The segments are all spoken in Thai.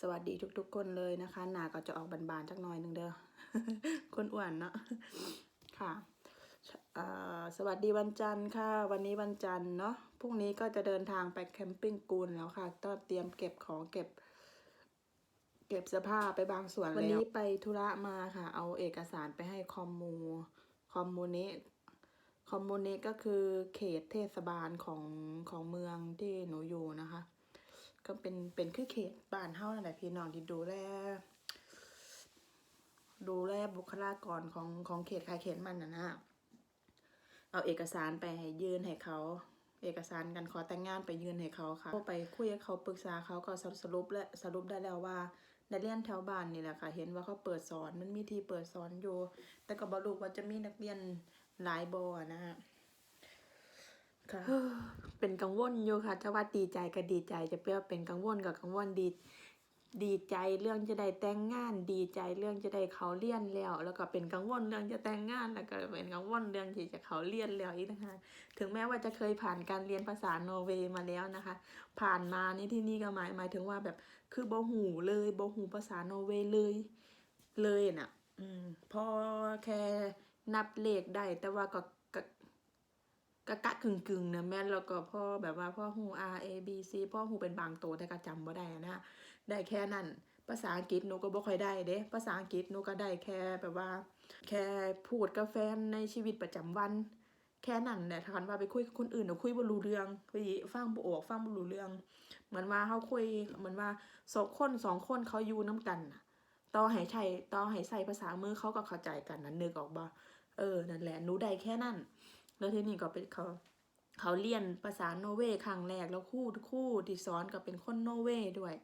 สวัสดีทุกๆคนเลยนะคะ หนาก็จะออกบานๆจักหน่อยหนึ่งเด้อคนอ้วนเนาะค่ะเอ่อสวัสดีวันจันทร์ค่ะ วันนี้วันจันทร์เนาะพรุ่งนี้ก็จะเดินทางไปแคมปิ้งกูนแล้วค่ะก็เตรียมเก็บของเก็บ เก็บเสื้อผ้าไปบางส่วนแล้ววันนี้ไปธุระมาค่ะ เอาเอกสารไปให้คอมมูคอมมูนิคอมมูนิก็คือเขตเทศบาลของของเมืองที่หนูอยู่นะคะ ก็เป็นเป็นคือเขตบ้านเฮานั่นแหละพี่น้องที่ดูแลดูแลบุคลากรของของเขตใครเขตมันนะนะเอาเอกสารไปให้ยื่นให้เขา เอกสารการขอแต่งงานไปยื่นให้เขาค่ะก็ไปคุยกับเขาปรึกษาเขาก็สรุปและสรุปได้แล้วว่านักเรียนแถวบ้านนี่แหละค่ะ เห็นว่าเขาเปิดสอนมันมีที่เปิดสอนอยู่ แต่ก็บรู้ว่าจะมีนักเรียนหลายบอนะฮะ เป็นกังวลอยู่ค่ะจะว่าดีใจก็ดีใจ จะเปรียบเป็นกังวลกับกังวลดี ดีใจเรื่องจะได้แต่งงาน ดีใจเรื่องจะได้เขาเรียนแล้ว แล้วก็เป็นกังวลเรื่องจะแต่งงาน แล้วก็เป็นกังวลเรื่องที่จะเขาเรียนแล้วอีกนะคะถึงแม้ว่าจะเคยผ่านการเรียนภาษาโนเวย์มาแล้วนะคะ ผ่านมานี่ที่นี่ก็หมายหมายถึงว่าแบบคือบหูเลยบหูภาษาโนเวย์เลย เลยน่ะ อืมพอแค่นับเลขได้แต่ว่าก็ กะกะกึ่งกึ่งๆนะแม่แล้วก็พ่อแบบว่าพ่อหู R A B C พ่อหูเป็นบางตัวแต่ก็จำบ่ได้นะได้แค่นั้น ภาษาอังกฤษหนูก็บ่ค่อยได้เด้ภาษาอังกฤษหนูก็ได้แค่แบบว่า แค่พูดกับแฟนในชีวิตประจำวัน แค่นั้นแหละถ้าคันว่าไปคุยกับคนอื่นหนูคุยบ่รู้เรื่องคุยฟังบ่ออกฟังบ่รู้เรื่อง เหมือนว่าเฮาคุยเหมือนว่าสองคนสองคนเขาอยู่นํกันต่อให้ใช้ต่อให้ใส่ภาษามือเขาก็เข้าใจกันนะนึกออกบ่เออนั่นแหละหนูได้แค่นั้น แล้วทีนี้ก็เป็นเขาเขาเรียนภาษาโนอร์เวย์ครั้งแรกแล้วครู่ครู่ที่สอนก็เป็นคนโนอร์เวย์ด้วย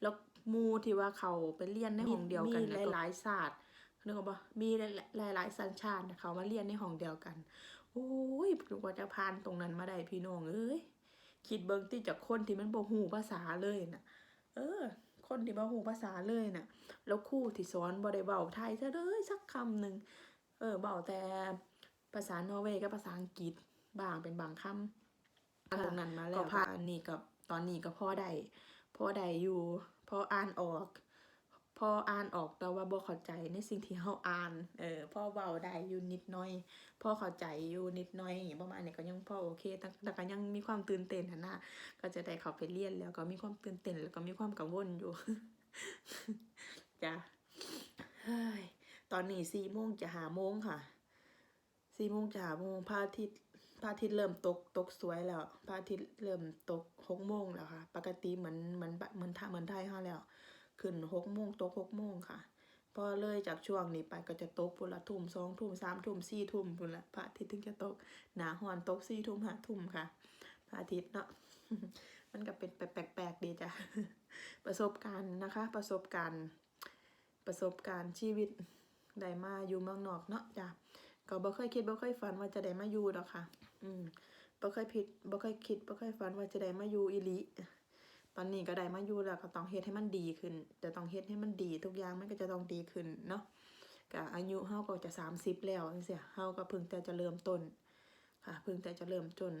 แล้วหมูที่ว่าเขาไปเรียนในห้องเดียวกันมีหลายๆศาสตร์นึกออกปะมีหลายหลายๆสัญชาติน่ะเขามาเรียนในห้องเดียวกัน โอ้ยกว่าจะผ่านตรงนั้นมาได้พี่น้องเอ้ยคิดเบิ่งที่จากคนที่มันบ่ฮู้ภาษาเลยน่ะ เออ คนที่บ่ฮู้ภาษาเลยน่ะ แล้วครูที่สอนบ่ได้เว้าไทยซะเลยสักคำหนึ่งเออเว้าแต่ ภาษานอร์เวย์กับภาษาอังกฤษบางเป็นบางคำตรงนั้นมาแล้วก็ผ่านนี่กับตอนนี้ก็พอได้พอได้อยู่พออ่านออกพออ่านออกแต่ว่าบ่เข้าใจในสิ่งที่เฮาอ่าน เออพอเว้าได้อยู่นิดหน่อยพอเข้าใจอยู่นิดหน่อยอย่างประมาณนี้ก็ยังพอโอเคแต่แต่ก็ยังมีความตื่นเต้นหันนะก็จะได้เข้าไปเรียนแล้วก็มีความตื่นเต้นแล้วก็มีความกังวลอยู่จ้ะเฮ้ยตอนนี้สี่โมงจะหาโมงค่ะ สี่โมงจะหาโมงพระอาทิตย์พระอาทิตย์เริ่มตกตกสวยแล้วพระอาทิตย์เริ่มตกหกโมงแล้วค่ะ ปกติเหมือนเหมือนเหมือนทาเหมือนไทยเฮาแล้ว ขึ้นหกโมงตกหกโมงค่ะ พอเลยจากช่วงนี้ไปก็จะตกพุ่นละทุ่มสองทุ่มสามทุ่มสี่ทุ่มพุ่นละพระอาทิตย์ถึงจะตกหนาหอนตกสี่ทุ่มห้าทุ่มค่ะพระอาทิตย์เนาะมันก็เป็นแปลกๆดีจ้ะประสบการณ์นะคะ ประสบการณ์ ประสบการณ์ชีวิตได้มาอยู่เมืองนอกเนาะจ้ะ ก็บ่เคยคิดบ่เคยฝันว่าจะได้มาอยู่ดอกค่ะ อืมบ่เคยผิดบ่เคยคิดบ่เคยฝันว่าจะได้มาอยู่อีหลีตอนนี้ก็ได้มาอยู่แล้วก็ต้องเฮ็ดให้มันดีขึ้น จะต้องเฮ็ดให้มันดี ทุกอย่างมันก็จะต้องดีขึ้นเนาะก็อายุเฮาก็จะ30แล้วจังซี่เฮาก็เพิ่งแต่จะเริ่มต้น ค่ะเพิ่งแต่จะเริ่มต้น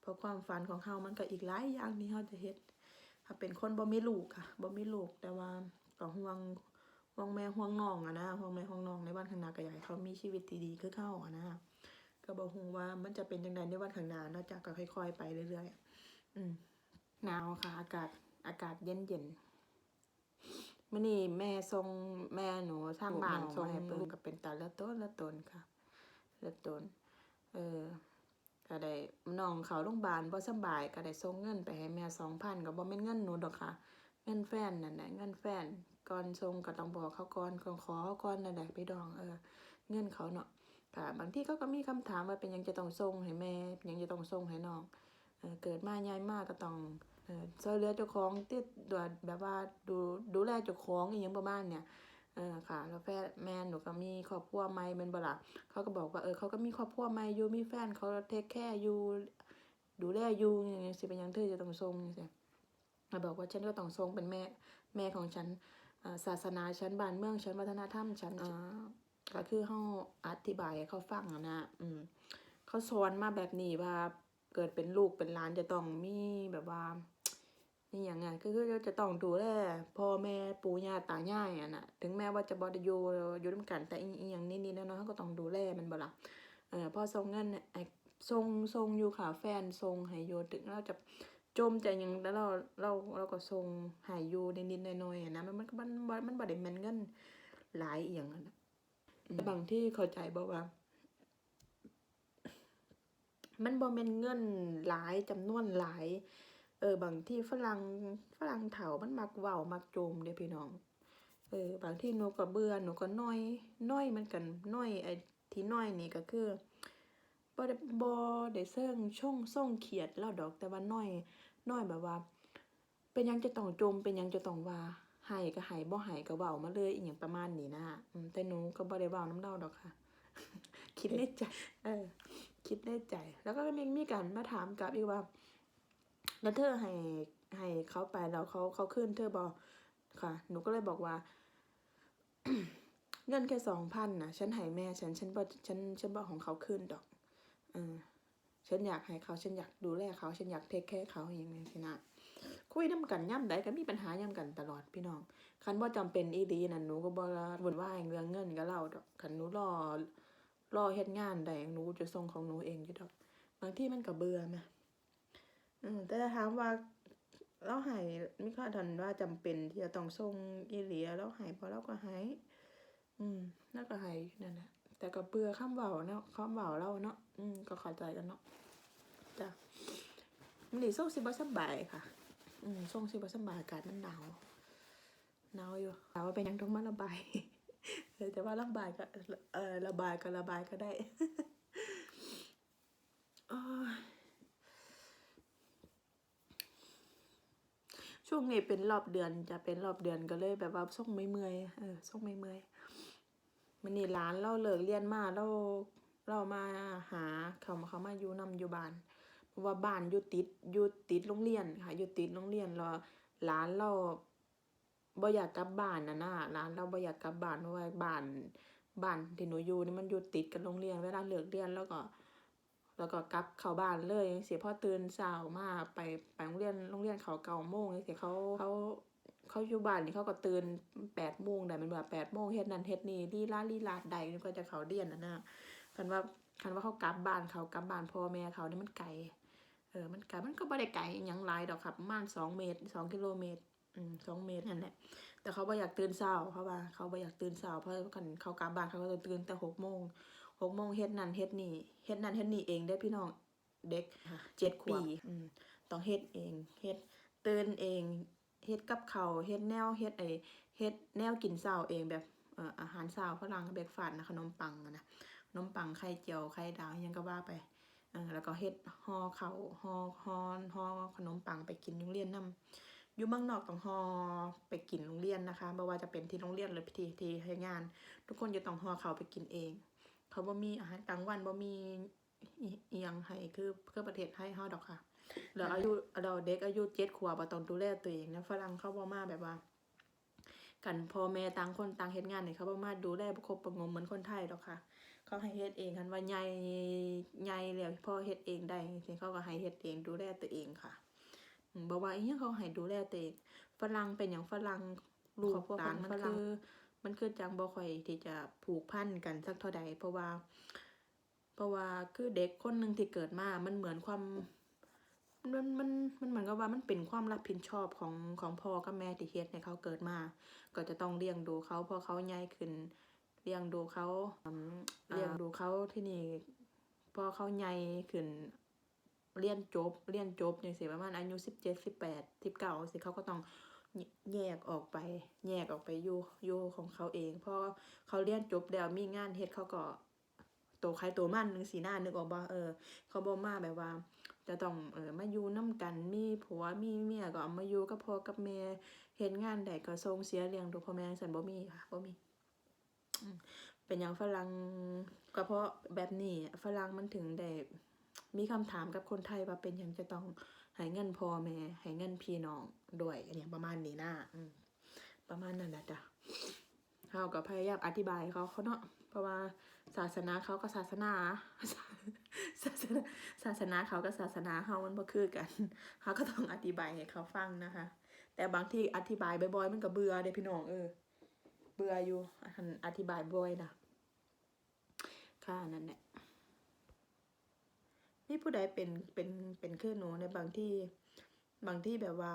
เพราะความฝันของเฮามันก็อีกหลายอย่างที่เฮาจะเฮ็ดถ้าเป็นคนบ่มีลูกค่ะบ่มีลูกแต่ว่าก็ห่วง ห่วงแม่ห่วงน้องอะนะห่วงแม่ห่วงน้องในวันข้างหน้าก็อยากให้เขามีชีวิตที่ดีคือเฮาอะนะก็บ่ฮู้ว่ามันจะเป็นจังไดในวันข้างหน้าเนาะจ้ะก็ค่อย ๆ ไปเรื่อยๆอืมหนาวค่ะ อากาศอากาศเย็นเย็นๆมื่อนี้แม่ส่งแม่หนูทางบ้านส่งให้เพิ่นก็เป็นตาละต้นละตนค่ะละตนเออก็ได้น้องเขาโรงพยาบาลบ่สบายก็ได้ส่งเงินไปให้แม่2,000ก็บ่แม่นเงินหนูดอกค่ะ เงินแฟนนั่นแหละเงินแฟน ก่อนส่งก็ต้องบอกเขาก่อนก่อนขอเขาก่อนนั่นแหละพี่ดองเออเงินเขาเนาะค่ะบางที่เขาก็มีคำถามว่าเป็นยังจะต้องส่งให้แม่ยังจะต้องส่งให้น้องเออเกิดมาใหญ่มากก็ต้องเออช่วยเหลือเจ้าของที่ดูแบบว่าดูดูแลเจ้าของอีหยังประมาณเนี่ยเออค่ะ แล้วแฟนแม่หนูก็มีครอบครัวใหม่เป็นบละเขาก็บอกว่าเออเขาก็มีครอบครัวใหม่อยู่มีแฟนเขาเทคแคร์อยู่ดูแลอยู่อย่างเงี้ยสิเป็นยังเธอจะต้องส่งจังซี่เขาบอกว่าฉันก็ต้องส่งเป็นแม่แม่ของฉัน ศาสนาฉันบ้านเมืองฉันวัฒนธรรมฉันอ่าก็คือเฮาอธิบายให้เขาฟังอะนะอืมเขาสอนมาแบบนี้ว่าเกิดเป็นลูกเป็นหลานจะต้องมีแบบว่านี่อย่างไงก็คือจะต้องดูแลพ่อแม่ปู่ย่าตายายอะนะถึงแม้ว่าจะบ่ได้อยู่อยู่ด้วยกันแต่อีอย่างนิดๆน้อยๆเขาก็ต้องดูแลมันบ่ล่ะเออพอส่งเงินเนี่ยไอ้ส่งส่งอยู่ค่ะแฟนส่งให้อยู่ถึงเราจะ จมใจหยังแล้วเราเราเราก็ส่งให้อยู่นิดๆหน่อยๆอะนะมันมันมันมันมันบ่ได้แม่นเงินหลายอีหยังอะนะแต่บางที่เข้าใจบ่ว่า มันบ่แม่นเงินหลายจำนวนหลาย เออบางที่ฝรั่งฝรั่งเถามันมักเว้ามักโจมเด้อพี่น้อง เออบางที่หนูก็เบื่อหนูก็น้อยน้อยเหมันกันน้อยไอ้ที่น้อยนี่ก็คือ บ่ได้บ่ได้เซิงช่งส่งเขียดแล้วดอกแต่ว่าน้อยน้อยแบบว่า เป็นยังจะต้องโจมเป็นยังจะต้องว่าให้ก็ให้บ่ให้ก็เว้ามาเลยอีหยังประมาณนี้นะอืมแต่หนูก็บ่ได้เว้าน้ำเล่าดอกค่ะ คิดในใจเออคิดในใจ แล้วก็มีมีการมาถามกับอีกว่า แล้วเธอให้ให้เขาไปแล้วเขาเขาขึ้นเธอบอกค่ะ หนูก็เลยบอกว่า เงินแค่สองพันนะฉันให้แม่ฉันฉันบอกฉันฉันบอกของเขาขึ้นดอก เออฉันอยากให้เขาฉันอยากดูแลเขาฉันอยากเทคแค่เขาอย่างนี้สินะคุยน้ำกันย่ำใดก็มีปัญหาย่ำกันตลอดพี่น้องคันว่าจำเป็นอีดีนั่นหนูก็บอกว่าวุ่นวาเรื่องเงินก็เล่าดอกคันหนูรอรอเฮ็ดงานใดหนูจะส่งของหนูเองอยู่ดอก บางที่มันก็เบื่อไหมอืมแต่ถามว่าเราหายมีข้อทันว่าจำเป็นที่จะต้องส่งอีหลีแล้วหายพอเราก็หายอืมแล้วก็หายนั่นแหละ แต่ก็เบื่อคำเว้าเนาะคำเว้าเราเนาะอืมก็เข้าใจกันเนาะจ้ะมันนี่ส่งสิบสบายค่ะ อืมส่งสิบสบายอากาศมันหนาวหนาวอยู่ถาว่าเป็นยังต้องมาระบายเออแต่ว่าระบายก็เออระบายก็ระบายก็ได้ช่วงนี้เป็นรอบเดือนจะเป็นรอบเดือนก็เลยแบบว่าส่งไม่เมื่อยเออส่งไม่เมื่อย มันนี่ร้านเราเลิกเรียนมาเราเรามาหาเขามาเขามาอยู่นำอยู่บ้านเพราะว่าบ้านอยู่ติดอยู่ติดโรงเรียนค่ะอยู่ติดโรงเรียนแล้วร้านเราบ่อยากกลับบ้านนะนะร้านเราบ่อยากกลับบ้านเพราะว่าบ้านบ้านที่หนูอยู่นี่มันอยู่ติดกับโรงเรียนเวลาเลิกเรียนแล้วก็ แล้วก็กลับเข้าบ้านเลยจังซี้พอตื่นเช้ามาไปไปโรงเรียนโรงเรียนเขาเก้าโมงจังซี้เขาเขา เขาอยู่บ้านนี่เขาก็ตื่นแปดโมงได้แมันว่าแปดโมงเฮ็ดนั่นเฮ็ดนี่ลีลาลีลาใดนี่ก็จะเขาเรียนน่ะนะคันว่าคันว่าเขากลับบ้านเขากลับบ้านพ่อแม่เขานี่มันไกลเออมันไกลมันก็บ่ได้ไกลอิหยังหลายดอกครับประมาณสองเมตรสองกิโลเมตรอืมสองเมตรนั่นแหละ แต่เขาบ่อยากตื่นเช้าเพราะว่า เขาบ่อยากตื่นเช้าเพราะคันเขากลับบ้านเขาก็จะตื่นแต่หกโมงหกโมงเฮ็ดนั่นเฮ็ดนี่เฮ็ดนั่นเฮ็ดนี่เองได้อพี่น้องเด็กเจ็ดปีอืมต้องเฮ็ดเองเฮ็ดตื่นเอง เฮ็ดกับเขาเฮ็ดแนวเฮ็ดไอเฮ็ดแนวกินเช้าเองแบบอาหารเช้าฝรั่งเบรกฟาสต์นะขนมปังนะขนมปังไข่เจียวไข่ดาวยังก็ว่าไปแล้วก็เฮ็ดห่อเขาห่อห่อห่อขนมปังไปกินโรงเรียนนํอยู่เมืองนอกต้องห่อไปกินโรงเรียนนะคะบ่ว่าจะเป็นที่โรงเรียนหรือที่ที่เฮ็ดงาน ทุกคนจะต้องห่อข้าไปกินเอง เขาบ่มีอาหารกลางวันบ่มี อิอิหยังให้คือคือประเทศไทยเฮาดอกค่ะแล้วอายุเราเด็กอายุ7ขวบบ่ต้องดูแลตัวเองนะฝรั่งเขาบ่มาแบบว่า กันพ่อแม่ต่างคนต่างเฮ็ดงานนี่เขาบ่มาดูแลบ่ครบประหงมเหมือนคนไทยดอกค่ะ เขาให้เฮ็ดเองคันว่าใหญ่ใหญ่แล้วพอเฮ็ดเองได้สิเขาก็ให้เฮ็ดเองดูแลตัวเองค่ะอืมบ่ว่าอีหยังเขาให้ดูแลตัวเองฝรั่งเป็นหยังฝรั่งลูกหลานมันคือมันคือจังบ่ค่อยที่จะผูกพันกันสักเท่าใดเพราะว่า เพราะว่าคือเด็กคนหนึ่งที่เกิดมา มันเหมือนความมันมันมันเหมือนกับว่ามันเป็นความรับผิดชอบของของพ่อกับแม่ที่เฮ็ดให้เขาเกิดมา ก็จะต้องเลี้ยงดูเขาพอเขาใหญ่ขึ้นเลี้ยงดูเขาเลี้ยงดูเขาที่นี่พอเขาใหญ่ขึ้นเรียนจบเรียนจบจังซี่ประมาณอายุ17 18 19สิบแปดที่เก่าสิเขาก็ต้องแยกออกไป แยกออกไปอยู่อยู่ของเขาเองเพราะเขาเรียนจบแล้วมีงานเฮ็ดเขาก็ ตัวใครตัวมันหนึ่งสีหน้านึกออกบ่เออ เขาบ่มาแบบว่า จะต้องเออมาอยู่นํกันมีผัวมีเมียก็เอามาอยู่กับพ่อกับแม่เฮ็ดงานใดก็ส่งเสียเลี้ยงดูพ่อแม่ซั่นบ่มีค่ะบ่มีเป็นหยังฝรั่งก็เพราะแบบนี้ฝรั่งมันถึงได้มีคำถามกับคนไทยว่าเป็นยังจะต้องให้เงินพ่อแม่ให้เงินพี่น้องด้วยอันนี้ประมาณนี้นะประมาณนั้นแหละจ้ะเขาก็พยายามอธิบายเขาเขาเนาะเพราะว่า ศาสนาเขาก็ศาสนาศาสนาศาสนาเขากับศาสนาเฮามันบ่คือกันเขาก็ต้องอธิบายให้เขาฟังนะคะ แต่บางที่อธิบายบ่อยๆมันก็เบื่อเด้พี่น้องเออ เบื่ออยู่ออธิบายบ่อยนะค่ะนั่นแหละนี่ผู้ใดเป็นเป็นเป็นคือหนูในบางที่บางที่แบบว่า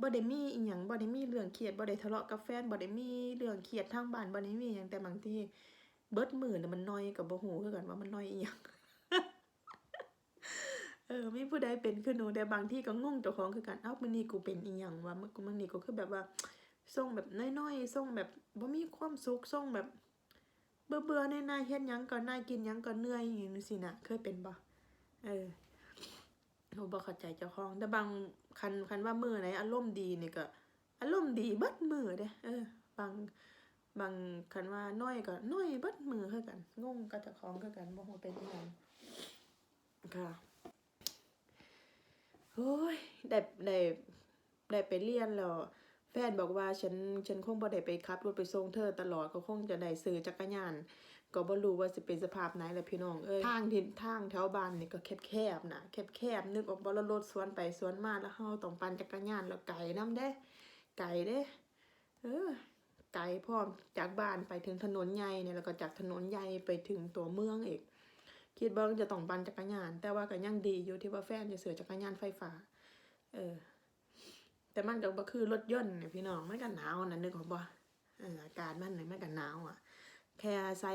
บ่ได้มีอีหยังบ่ได้มีเรื่องเครียดบ่ได้ทะเลาะกับแฟนบ่ได้มีเรื่องเครียดทางบ้านบ่ได้มีหยังแต่บางที่ เบิดมื้อน่ะมันน้อยกับบ่ฮู้คือกันว่ามันน้อยอีหยังเออมีผู้ใดเป็นคือหนูแต่บางที่ก็งงเจ้าของคือกันเอ้ามื้อนี้กูเป็นอีหยังวะมื้อมื้อนี้ก็คือแบบว่าส่งแบบน้อยๆส่งแบบบ่มีความสุขส่งแบบ เบื่อๆในน้าเฮ็ดหยังก็น่ากินหยังก็เหนื่อยอย่างนี้สินะเคยเป็นบ่เออโหบ่เข้าใจเจ้าของ แต่บางคันคันว่ามือไหนอารมณ์ดีนี่ก็อารมณ์ดีเบิดมือเด้เออบาง บางคันว่าน้อยก็น้อยเบิดมือคือกันงงกับเจ้าของคือกันบ่ฮู้เป็นอิหยังค่ะโอ้ยได้ได้ได้ไปเรียนแล้วแฟนบอกว่าฉันฉันคงบ่ได้ไปขับรถไปส่งเธอตลอดก็คงจะได้ซื้อจักรยาน ก็บ่รู้ว่าสิเป็นสภาพไหนแหละพี่น้องเอ้ยทางที่ทางแถวบ้านนี่ก็แคบๆนะแคบๆนึกออกบ่ล้วรถสวนไปสวนมาแล้วเฮาต้องปั่นจักรยานแล้วไกลนํเด้ไกลเด้เออ ไกลพร้อมจากบ้านไปถึงถนนใหญ่เนี่ยแล้วก็จากถนนใหญ่ไปถึงตัวเมืองอีกคิดว่าจะต้องปั่นจักรยาน แต่ว่าก็ยังดีอยู่ที่ว่าแฟนจะซื้อจักรยานไฟฟ้า เออ แต่มันก็บ่คือรถยนต์เนี่ยพี่น้องมันก็หนาวนะนึกออกบ่เอออากาศมันเนี่ยมันก็หนาวอะ แค่ใส่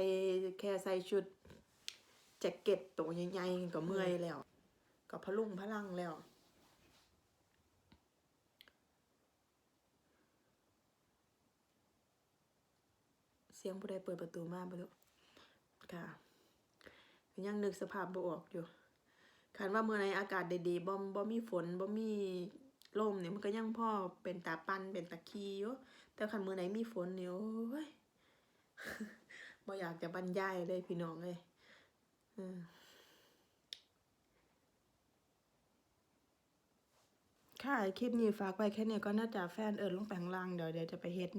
แค่ใส่ชุดแจ็คเก็ตตัวใหญ่ๆก็เมื่อยแล้ว ก็พลุงพลังแล้ว เสียงผู้ใดเปิดประตูมาบ่รู้ค่ะยังนึกสภาพบ่ออกอยู่คันว่าเมื่อไหรอากาศดีๆบ่บ่มีฝนบ่มีลมเนี่ยมันก็ยังพ่อเป็นตาปันเป็นตาขี่อยู่แต่คันมื้อไหนมีฝนเนี่ยโอ้ยบ่อยากจะบรรยายเลยพี่น้องเลยค่ะ คลิปนี้ฝากไว้แค่นี้ก็น่าจะแฟนเอิญลงไปข้างล่างเดี๋ยวเดี๋ยวจะไปเฮ็ด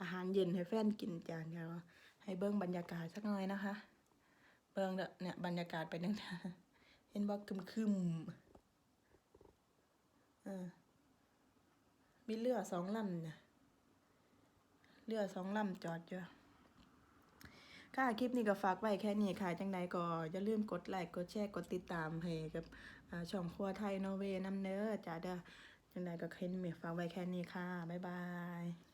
อาหารเย็นให้แฟนกินจานเดียวให้เบิ่งบรรยากาศสักหน่อยนะคะ เบิ่งเนี่ยบรรยากาศไปนึงเห็นบ่คึมๆเออมีเรือสองลำน่ะเรือสองลำจอดอยู่ค่ะ คลิปนี้ก็ฝากไว้แค่นี้ค่ะ จังใดก็อย่าลืมกดไลค์ กดแชร์ กดติดตามให้กับช่องครัวไทยนอเวย์นำเด้อจ้าเด้อจังใดก็แค่นี้ฝากไว้แค่นี้ค่ะ บ๊ายบาย